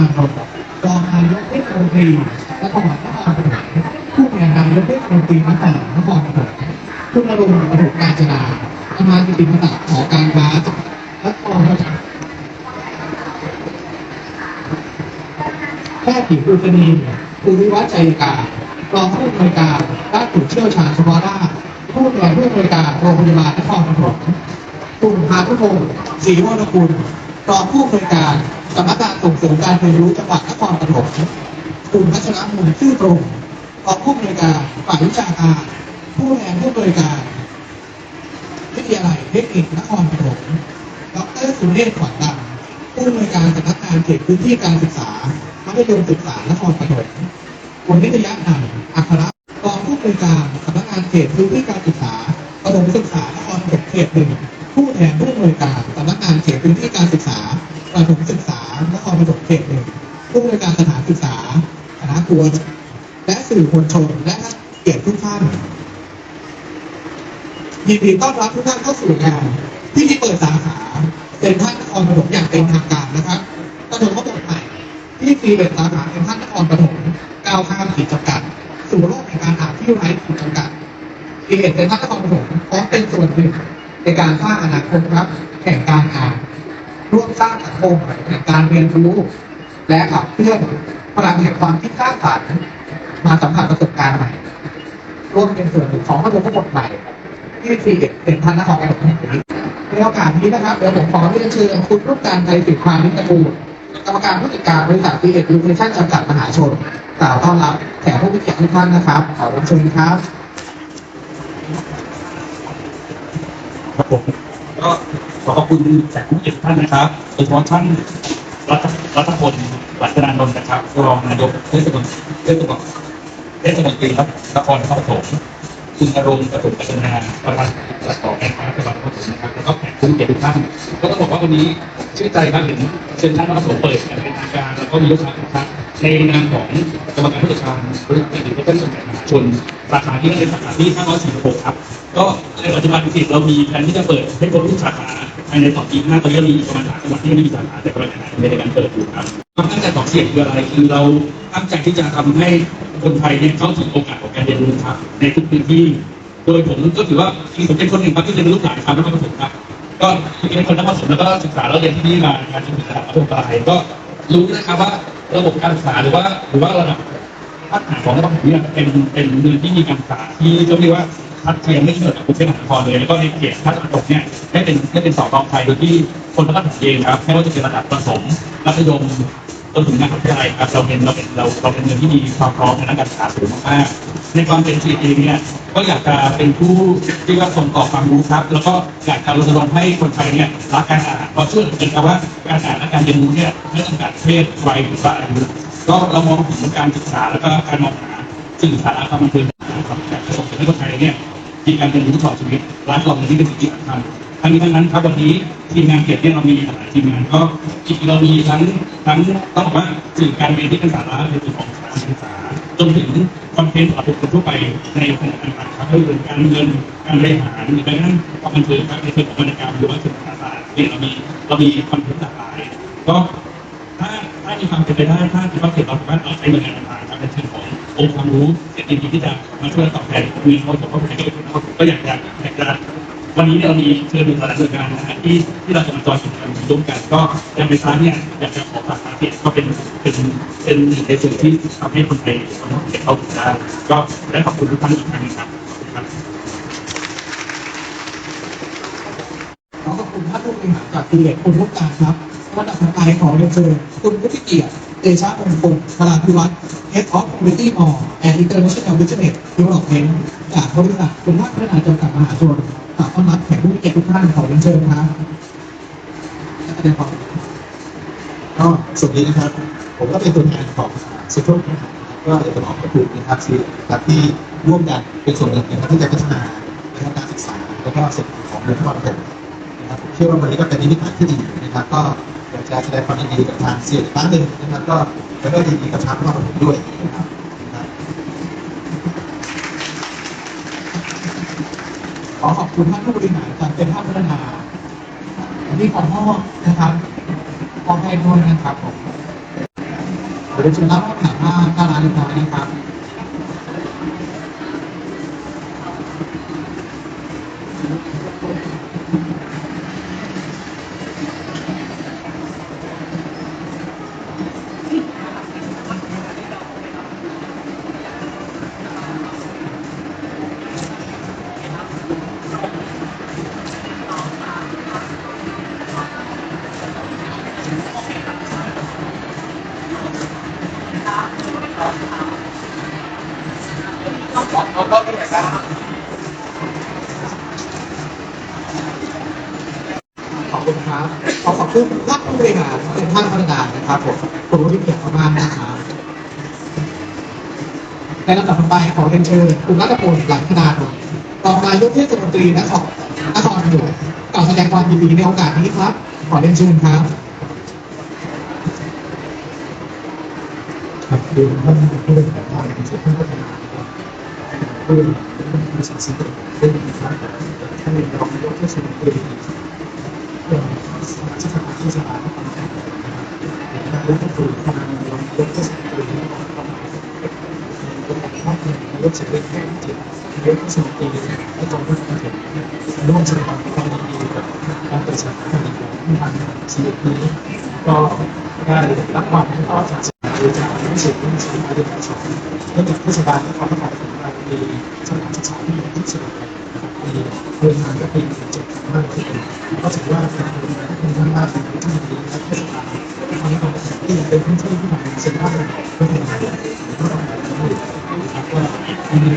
านนท์รองนายกเทศมนตรีและจังหวัดนครปฐมผู้แทนนายกเทศมนตรีนครนครปฐมคุณอรุณปฐมกาญจนาประธานกิติมศักดิ์หอการค้าและกองประชาแพทย์หญิงดุษณีภูริวัฒน์ใจการรองผู้อำนวยการด้านผู้เชี่ยวชาญเฉพาะด้านผู้แทนผู้อำนวยการโรงพยาบาลนครปฐมคุณพานุพงศ์ศรีวรกุล รองผู้อำนวยการสำนักงานส่งเสริมการเรียนรู้จังหวัดนครปฐมคุณพัชรมูลชื่อตรงรองผู้อำนวยการฝ่ายวิชาการผู้แทนผู้อำนวยการวิทยาลัยเทคนิคนครปฐมดรสุเนศขวัญดำผู้อำนวยการสำนักงานเขตพื้นที่การศึกษามัธยมศึกษานครปฐมคุณนิตยะนันท์อัครรองผู้อำนวยการสำนักงานเขตพื้นที่การศึกษาประถมศึกษานครปฐมเขตหนึ่ง ผู้แทนผู้อำนวยการสำนักงานเขตพื้นที่การศึกษาประถมศึกษานครปฐมเขตหนึ่งผู้อำนวยการสถานศึกษาคณะครัวและสื่อมวลชนและเกียรติทุกท่านยินดีต้อนรับทุกท่านเข้าสู่งานพิธีเปิดสาขาเซ็นทรัลนครปฐมอย่างเป็นทางการนะครับถนนพระบทใหม่ที่ฟรีเป็นสาขาเซ็นทรัลนครปฐมก้าวข้ามขีดจำกัด สู่โลกแห่งการอ่านที่ไร้ขีดจำกัดที่เห็นในทัศนครปฐมพร้อมเป็นส่วนหนึ่ง ในการสร้างอนาคตครับแห่งการอ่านร่วมสร้างสังคมแห่งการเรียนรู้ และขับเคลื่อนพลังแห่งความคิดสร้างสรรค์มาสัมผัสประสบการณ์ใหม่ร่วมเป็นส่วนหนึ่งของระบทใหม่ที่ทีเด็ดเป็นทันนครปฐมแห่งนี้ในโอกาสนี้นะครับเดี๋ยวผมขอเรียนเชิญคุณรูปการไทยสิทธิ์ความนิตกูลกรรมการผู้จัดการบริษัททีเด็ดยูเนชั่นจำกัดมหาชนกล่าวต้อนรับแขกผู้มีเกียรติทุกท่านนะครับขอเรียนเชิญครับ ครับผมก็ขอขอบคุณแขกผู้เกียรติทุกท่านนะครับโดยเฉพาะท่านรัฐรัฐพลวัฒนานนท์นะครับรองนายกเทศมนตรีเทศมนตรีเทศมนตรีครับนครปฐมคุณอารมณ์ประถมปัญญาประธานรัฐของแห่งชาติจังหวัดนครปฐมนะครับแล้วก็แขกผู้เกียรติทุกท่านก็ต้องบอกว่าวันนี้ชื่นใจมากเห็นเซ็นทรัลนครปฐมเปิดอย่างเป็นทางการแล้วก็มีลูกค้าทุกท่านในนามของกรรมการผู้จัดการบริษัทหรือเพื่อนสมัยมหาชนสาขาที่นั่นเป็นสาขาที่546ครับ ก็ ในปัจจุบันจริงๆเรามีแผนที่จะเปิดให้ครบทุกสาขาภายในสองปีข้างหน้าตอนนี้เรามีประมาณสามจังหวัดที่ไม่มีสาขาแต่กำลังหาในการเปิดอยู่ครับความตั้งใจของเสียงคืออะไรคือเราตั้งใจที่จะทำให้คนไทยเนี่ยเข้าถึงโอกาสของการเรียนรู้ครับในทุกพื้นที่โดยผมก็ถือว่าผมเป็นคนหนึ่งครับที่เรียนรู้หลายครั้งแล้วก็ประสบครับก็เป็นคนนักประสบแล้วก็ศึกษาแล้วเรียนที่นี่มาการศึกษาระดับปลายก็รู้นะครับว่าระบบการศึกษาหรือว่าหรือว่าระดับพัฒนาของรปฐมเนี่ยเป็นเป็นเมืองที่มีการศึกษาที่ก็เรียกว่า ทัดเทียมไม่เหมือนกับกรุงเทพมหานครเลยแล้วก็ในเขตภาคตะวันตกเนี่ยได้เป็นได้เป็นสอบรองไทยโดยที่คนนครปฐมเองครับไม่ว่าจะเป็นระดับประถมมัธยมจนถึงมหาวิทยาลัยครับเราเป็นเราเป็นเราเราเป็นเมืองที่มีความพร้อมในด้านการศึกษาสูงมากๆในความเป็นชีวิตเองเนี่ยก็อยากจะเป็นผู้ที่ว่าส่งต่อความรู้ครับ แล้วก็อยากจะรณรงค์ให้คนไทยเนี่ยรักการอ่านเพราะเชื่อจริงๆครับว่าการอ่านและการเรียนรู้เนี่ยไม่จำกัดเพศวัยหรือว่าอายุก็เรามองถึงการศึกษาแล้วก็การมองหาสื่อสารความบันเทิงนะครับแต่ส่งเสริมให้คนไทยเนี่ย มีการเรียนรู้ตลอดชีวิตร้านกล่องนี้เป็นสิ่งที่สำคัญทั้งนี้ทั้งนั้นครับวันนี้ทีมงานเกียรติเนี่ยเรามีหลายทีมงานก็จริงๆเรามีทั้งทั้งต้องบอกว่าสื่อการเรียนที่เป็นสาระในส่วนของสานศึกษาจนถึงคอนเทนต์สำหรับบุคคลทั่วไปในขณะต่างๆครับไม่ว่าจะเป็นการเงินการบริหารหรือแม้กระทั่งความบันเทิงครับในส่วนของวรรณกรรมหรือว่าสื่อสารเนี่ยเรามีเรามีคอนเทนต์หลากหลายก็ถ้าถ้ามีความเป็นไปได้ถ้าคิดว่าเกิดเราสามารถเอาใช้หน่วยงานต่างๆครับในเชิงของ องค์ความรู้เศรษฐกิจที่จะมาช่วยตอบแทนคุยเขาผมก็ก็อยากจะอยากจะวันนี้เรามีเชิญหนึ่งหลายหน่วยงานนะฮะที่ที่เราจะมาจอยกิจกรรมร่วมกันก็ยังเป็นครั้งเนี่ยอยากจะขอฝากสาธิตก็เป็นเป็นเป็นหนึ่งในส่วนที่ทำให้คนไทยคนไทยเข้าถึงได้ก็ได้ขอบคุณทุกท่านอีกครั้งนึงครับขอขอบคุณท่านผู้บริหารจากทีเด็ดคุณลูกกาครับระดับถัดไปของเรียนเชิญคุณวุฒิเกียรติเตชะมงคลพลาภิวัฒน์ Head of Quality Mall and International Business Development จากบริษัทคุณภาพพัฒนาจำกัดมหาชนขอต้อนรับแขกผู้มีเกียรติทุกท่านขอเรียนเชิญครับก็สวัสดีนะครับ ผมก็เป็นตัวแทนของสุทรนะครับก็อยากจะบอกขอบคุณนะครับที่ครับที่ร่วมกันเป็นส่วนหนึ่งนะครับที่จะพัฒนานการศึกษาแล้วก็เศรษฐกิจของเมืองนครปฐมนะครับผมเชื่อว่าวันนี้ก็เป็นนิมิตหมายที่ดีนะครับ ก็อยากจะแสดงความยินดีกับทางเสียอีกครั้งหนึ่งนะครับก็ แล้วก็ยินดีกับชาวนครปฐมด้วยนะครับขอขอบคุณท่านผู้บริหารจากเป็นท่านพัฒนาวันนี้ขอมอนะครับขอให้ด้วยนะครับผมขอเรียเชิญรับมอบถามว่าหน้าร้านเรียบร้อยนะครับ ขอบคุณครับ ขอขอบคุณท่านผู้บริหารเป็นท่านประธานนะครับผมคุณรู้ที่เกียรติมากนะครับในลำดับต่อไปขอเรียนเชิญคุณรัตพลหลังธนาดลรองนายกเทศมนตรีนครนครพนมกล่าวแสดงความยินดีในโอกาสนี้ครับ ขอเรียนเชิญครับครับคือท่านผู้บริหารท่านผู้บริหารผู้สังสิทธิ์เป็นนะครับท่าน รปฐมนะครับและก็คือทางรองนายกเทศมนตรีนครปฐมท่านนายกเสด็จแห่งจิตนายกเทศมนตรีและกองทัพบกร่วมแสดงความยินดีกับการประชาธิปไตยของทางชีวิ เป็นมากเป็นที่ดีและเทศบาลนครปฐมที่เป็นพื้นที่ที่ทำเซ็นทรัลก็เป็นงานก็ต้องการให้นะครับก็ยินดี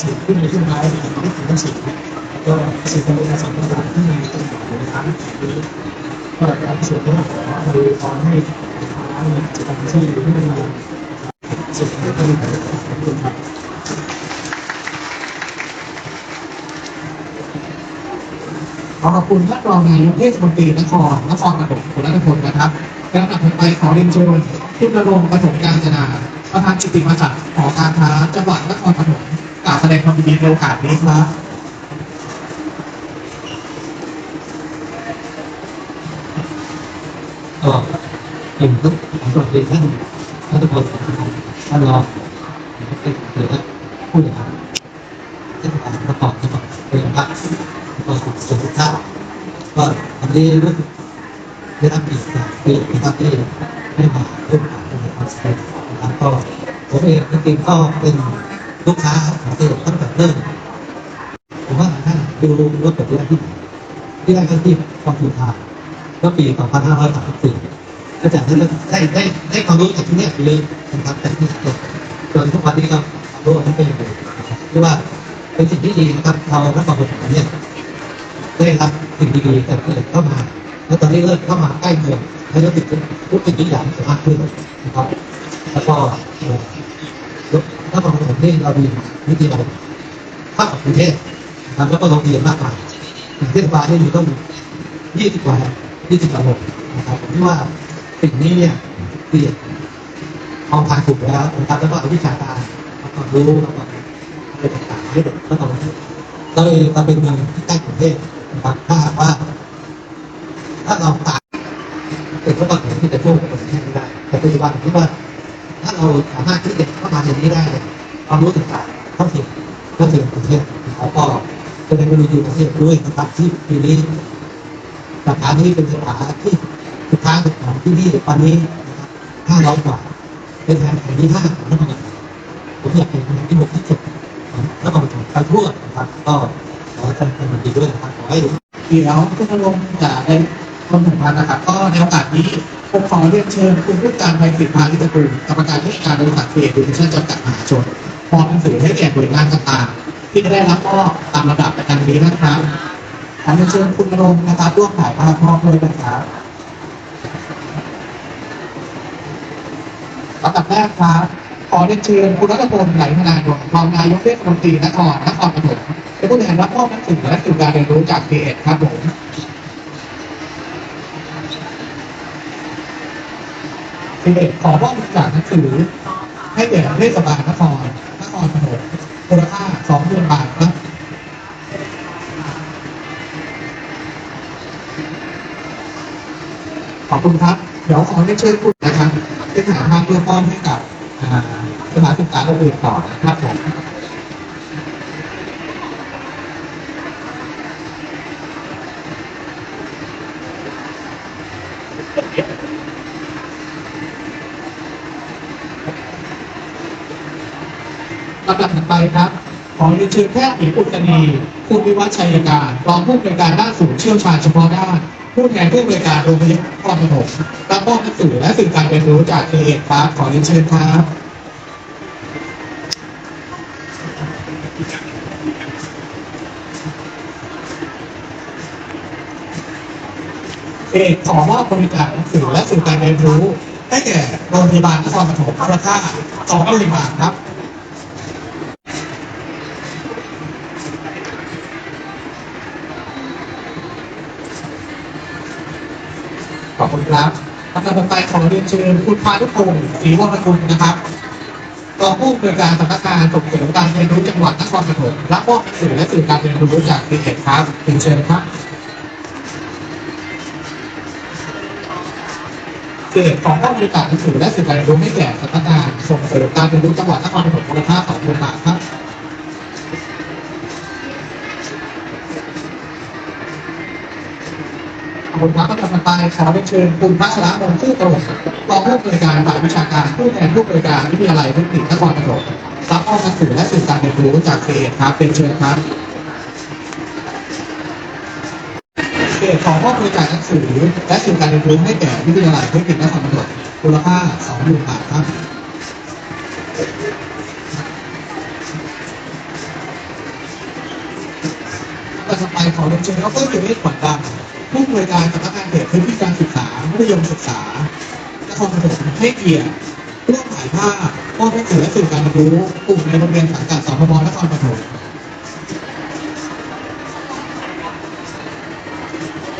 ต้อนรับเพื่อนบ้านนะครับแล้วก็มีส่วนสนุนในเรื่องของการในเรื่องของการศึกษาเรื่องเรื่องของสิ่งการเรียนกาเป็นของที่เป็นเป็นกาในการพัฒนาในเรื่องการศึกษาและเด็กการเรียนรู้ได้สิ่งที่ที่ถึงสิ่งก็สิ่งที่เป็นสิ่งต่างๆที่มีตัวอยู่ในร้านนี้ก็การส่วนนี้ขออวยพรให้ร้านมีกิจกรรมที่ที่มันมาสิ่งที่เป็นขอบคุณครับขอขอบคุณท่านรองนายกเทศมนตรีนครนครปฐมคุณรัตพลนะครับและลำดับถัดไปขอเรียนเชิญคุณณรงค์ปฐมกาญจนาประธานกิตติมาศักดิ์หอการค้าจังหวัดนครปฐม แสดงความยินดีในโอกาสนี้ครับก็เป็นทุกของตัวเองท่านท่านทุกคนท่านรองเป็นหรือผู้บริหารเทศบาลประกอบจังหวัดเป็นพระก็สุขสุขท่านก็วันนี้รู้สึกได้รับเกียรติจากที่นะครับที่ได้มาร่วมงานในคอนเสิร์ตนะครับก็ผมเองจริงๆก็เป็น ลูกค้าของเธอตั้งแต่เริ่มผมว่าท่านดูรถแบบนี้ที่ที่ได้ก็ที่กองทุนทางก็ปี 2534ก็จะได้ได้ได้ได้ความรู้จากที่นี่เลยนะครับแต่ที่จบจนทุกวันนี้ก็ความรู้นั้นเป็นอยู่นะครับที่ว่าเป็นสิ่งที่ดีนะครับเราและความเป็นเนี่ยได้รับสิ่งดีๆแต่เกิดเข้ามาแล้วตอนนี้เริ่มเข้ามาใกล้เมืองให้รู้สึกรู้สึกยิ่งใหญ่มากขึ้นนะครับ แล้วก็ ถ้าความเป็นที่เรามีวิธีเราภาคกรุงเทพนะครับแล้วก็โรงเรียนมากมายอย่าเทศบาลนี่อยู่ต้องยี่สิบกว่ายี่สิบกว่าโลนะครับผมว่าสิ่งนี้เนี่ยเปลี่ยนมองทางถูกแล้วนะครับแล้วก็เอาวิชาการเอาความรู้แล้วก็อะไรต่างๆให้เด็กก็ต้องก็เลยมาเป็นเมืองที่ใกล้กรุงเทพนะครับถ้าหากว่า ถ้าเราตัดเด็กก็ต้องเห็นที่จะพูดกับคนแค่ไม่ได้แต่ปัจจุบันผมคิดว่า ถ้าเราสามารถที่เด็กเข้ามาในนี้ได้ความรู้ต่างๆเข้าถึงเข้าถึงกรุงเทพนะครับก็จะเป็นกรณีดีกรุงเทพด้วยนะครับที่ปีนี้สาขานี้เป็นสถาขาที่สุดท้ายของที่นี่ตอนนี้ห้าร้อยกว่าเป็นแห่งแห่งที่ห้าของนครปฐมผมอยากเป็นแห่งที่หกที่เจ็ดของนครปฐมไปทั่วนะครับก็ขอแสดงความยินดีด้วยนะครับขอให้เดี๋ยวคุณณรงค์จะได้ ความสัมพันธ์นะครับ ก็ในโอกาสนี้ผมขอเรียนเชิญคุณผู้การไพศิษฐ์พานิชกุลกรรมการผู้จัดการบริษัทเฟดดิวิชั่นจำกัดมหาชนมอบหนังสือให้แก่หน่วยงานต่างๆที่ได้รับมอบตามระดับในการนี้นะครับขอเรียนเชิญคุณณรงค์นะครับร่วมถ่ายภาพมอบด้วยนะครับลำดับแรกครับขอเรียนเชิญคุณรัตพลไหลธนานนท์รองนายกเทศมนตรีนครนครปฐมเป็นผู้แทนรับมอบหนังสือและสื่อการเรียนรู้จากพีเอ็ดครับผม สิบเด็กขอมอบบริจากหนังสือ ให้แก่เทศบาลนครนครพนมมูลค่าสองหมื่นบาทครับขอบคุณครับ เดี๋ยวขอเรียนเชิญคุณนะครับเป็นหาทางเพื่อป้อนให้กับอ่าสถานศึกษาอื่นต่อนะครับผม ลำดับถัดไปครับ ขอเรียนเชิญแพทย์หญิงอุตนีคุณวิวัฒน์ชัยการรองผู้อำนวยการด้านศูนย์เชี่ยวชาญเฉพาะด้าน ผู้แทนผู้อำนวยการโรงพยาบาลนครปฐมรับมอบหนังสือและสื่อการเรียนรู้จากเอเอครับ ขอเรียนเชิญครับเอกขอมอบบริการหนังสือและสื่อการเรียนรู้ให้แก่โรงพยาบาลนครปฐมมูลค่าสองหมื่นบาทครับ ขอบคุณครับลำดับต่อไปขอเรียนเชิญคุณพานุพงศ์ศรีวรกุลนะครับรองผู้อำนวยการสำนักงานส่งเสริมการเรียนรู้จังหวัดนครปฐมรับมอบหนังสือและสื่อการเรียนรู้จากดีเอ็ครับเรียนเชิญครับเกตของผู้บริการหนังสือและสื่อการเรียนรู้ให้แก่สำนักงานส่งเสริมการเรียนรู้จังหวัดนครปฐมมูลค่าสองหมื่นบาทครับขอบคุณครับประธาน ไปขอเรียนเชิญคุณพัชระมงผู้ตรงรองผู้อำนวยการฝ่ายวิชาการผู้แทนผู้อำนวยการวิทยาลัยเทคนิคนครปฐมรับมอบหนังสือและสื่อการเรียนรู้จากเขตครับเป็นเชิญครับเขตของมอบบริการหนังสือและสื่อการเรียนรู้ให้แก่วิทยาลัยเทคนิคนครปฐมมูลค่า20,000บาทครับต่อไปขอเรียนเชิญดรสุเรศขวัญดำ ผู้อำนวยการสำนักงานเขตพื้นที่การศึกษามัธยมศึกษานครปฐมให้เกียรติร่วมถ่ายภาพมอบหนังสือและสื่อการเรียนรู้กลุ่มในโรงเรียนสังกัดสพมนครปฐม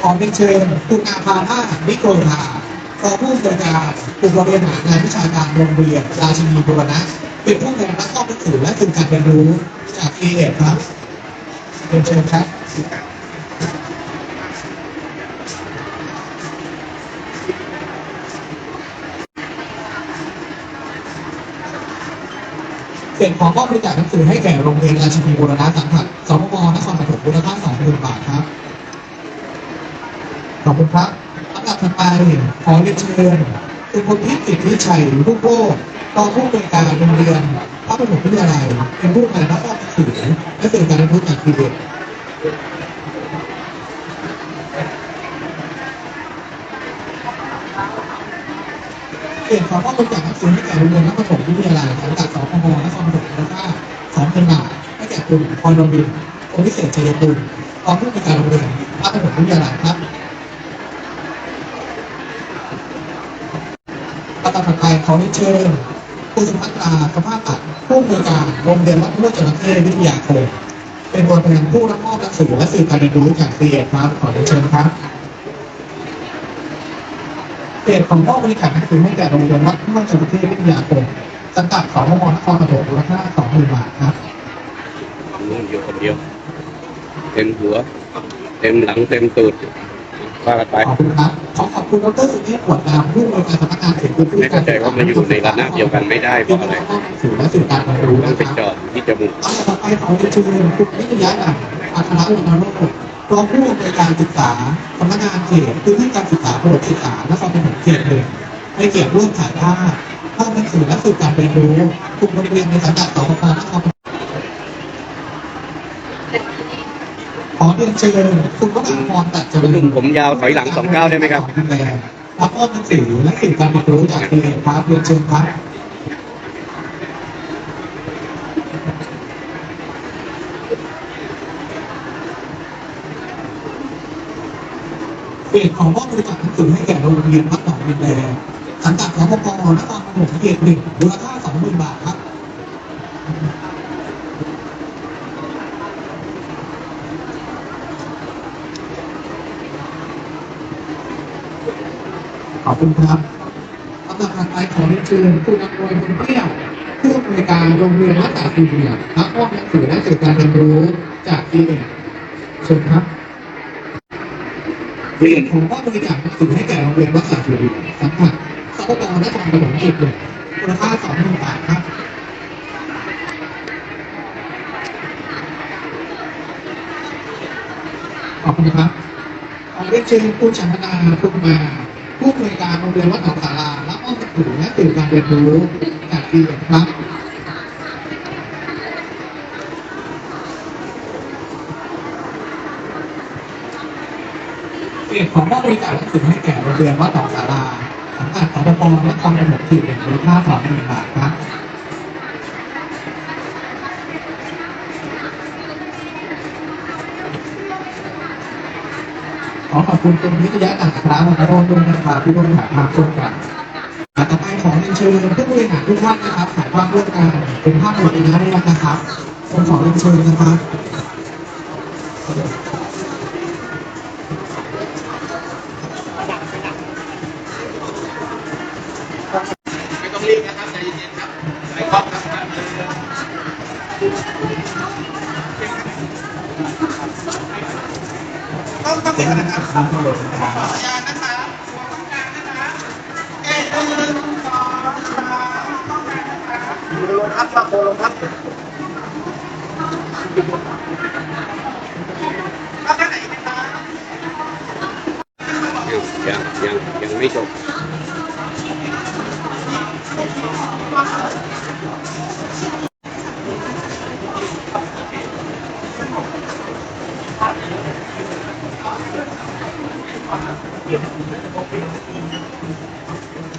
ขอเรียนเชิญคุณอาภาธานิโกธารองผู้อำนวยการกลุ่มโรงเรียนหางานวิชาการโรงเรียนราชินีบุรณะเป็นผู้แทนรับมอบหนังสือและสื่อการเรียนรู้จากเอเอครับเรียนเชิญครับ เสียงของมอบบริจาคหนังสือให้แก่โรงเรียนราชินีบูรณะสังกัดสพมนครปฐมมูลค่า20,000บาทครับ ขอบคุณครับลำดับถัดไปขอเรียนเชิญคุณพลทิพย์สิทธิชัยลูกโลกรองผู้อำนวยการโรงเรียนพระปฐมวิทยาลัยเป็นผู้แทนรับมอบหนังสือและสื่อการรียนรู้จากทีเด็ดเสียงของมอบบริจาคหนังสือให้แก่โรงเรียนพระปฐมวิทยาลัยสังกัด มนครปฐมมูลค่า2,000บาทให้แก่คุณพรดลวินโอวิเศษชัยกุลรองผู้อำนวยการโรงเรียนพระปฐมวิทยาลัยครับประการถัดไปขอเรียนเชิญคุณสุภัตราสภาพอัดผู้อำนวยการโรงเรียนวัดห้วยจระเข้วิทยาคมเป็นตัวแทนผู้รับมอบหนังสือและสื่อการเรียนรู้จากเรียนครับขอเรียนเชิญครับเขตของมอบบริการหนังสือให้แก่โรงเรียนวัดห้วยจระเข้วิทยาคม สังกัดของมนครปฐมมูลค่า20,000บาทครับนุ่งอยู่คนเดียว เต็มหัว เต็มหลังเต็มตูดว่ากันไปขอบคุณครับขอขอบคุณดรสุเทพขวดดำผู้อำนวยการสำนักงานเขตพื้นที่ไม่เข้าใจว่ามันอยู่ในระนาบเดียวกันไม่ได้เพราะอะไรสื่อและสื่อการเรียนรู้ต้อนะงไปคจรับอดที่จมูกลำดับต่อไปขอเรียนเชิญคุณนิตยานันท์อัครอุณโรจน์รองผู้อำนวยการศึกษาสำนักงานเขตพื้นที่การศึกษาประถมศึกษานครปฐมเขตหนึ่งให้เกียรติร่วมถ่ายภาพ ภาพหนังสือและสื่อการเรียนรู้กลุ่มโรงเรียนในสังกัดสพปนครปฐมขอเรียนเชิญคุณวราพรตัดเจริญหนุ่มผมยาวถอยหลังสองเก้าได้ไหมครับรับมอบหนังสือและสื่อการเรียนรู้จากเขตครับเรียนเชิญครับเปลี่ยนของมอบบริจาคหนังสือให้แก่โรงเรียนวัดหนองดินแดง สังกัดสพปนครปฐมเขตหนึ่งมูลค่าสองหมื่นบาทครับขอบคุณครับลำดับถัดไปเรียนเชิญคุณอำนวยคุณเปี้ยวผู้อำนวยการโรงเรียนวัดสาคูเดียรับมอบหนังสือและสื่อการเรียนรู้จากดีเอ็เชิญครับเรียนผมก็บริจาคหนังสือให้แก่โรงเรียนวัดสาคูเดียสังกัด สปปนครปฐมเขตหนึ่งมูลค่าสองหมื่นบาทครับขอบคุณครับขอเรียนเชิญคุณชันธนาคุณมา ผู้อำนวยการโรงเรียนวัดหนองสารารับมอบหนังและสื่อการเรียนรู้จากดีเอ็ครับเกียรติของมอบบริจาคหนังสือให้แก่โรงเรียนวัดหนองสารา สังกัดสปปและคอมเป็นหกขีดเป็นมูลค่าสองหมื่นบาทครับขอขอบคุณคุณวิทยาการคณะวรรณโรจน์ด้วยนะครับที่ร่วมถ่ายภาพร่วมกันอ่าต่อไปขอเรียนเชิญผู้บริหารทุกท่านนะครับถ่ายภาพร่วมกันเป็นภาพหมดเลยนะครับผมขอเรียนเชิญนะครับ ไม่ต้องรีบนะครับใจเย็นครับใส่กล้องครับต้องต้องเดี๋ยวนะครับขออนุญาตนะครับตัวต้องการนะครับเอ๊ะหนึ่งสองสามต้องการนะครับลงพัดมาโคลงพัดเอาท่านไหนนะครับยังยังยังยังไม่จบ Thank you.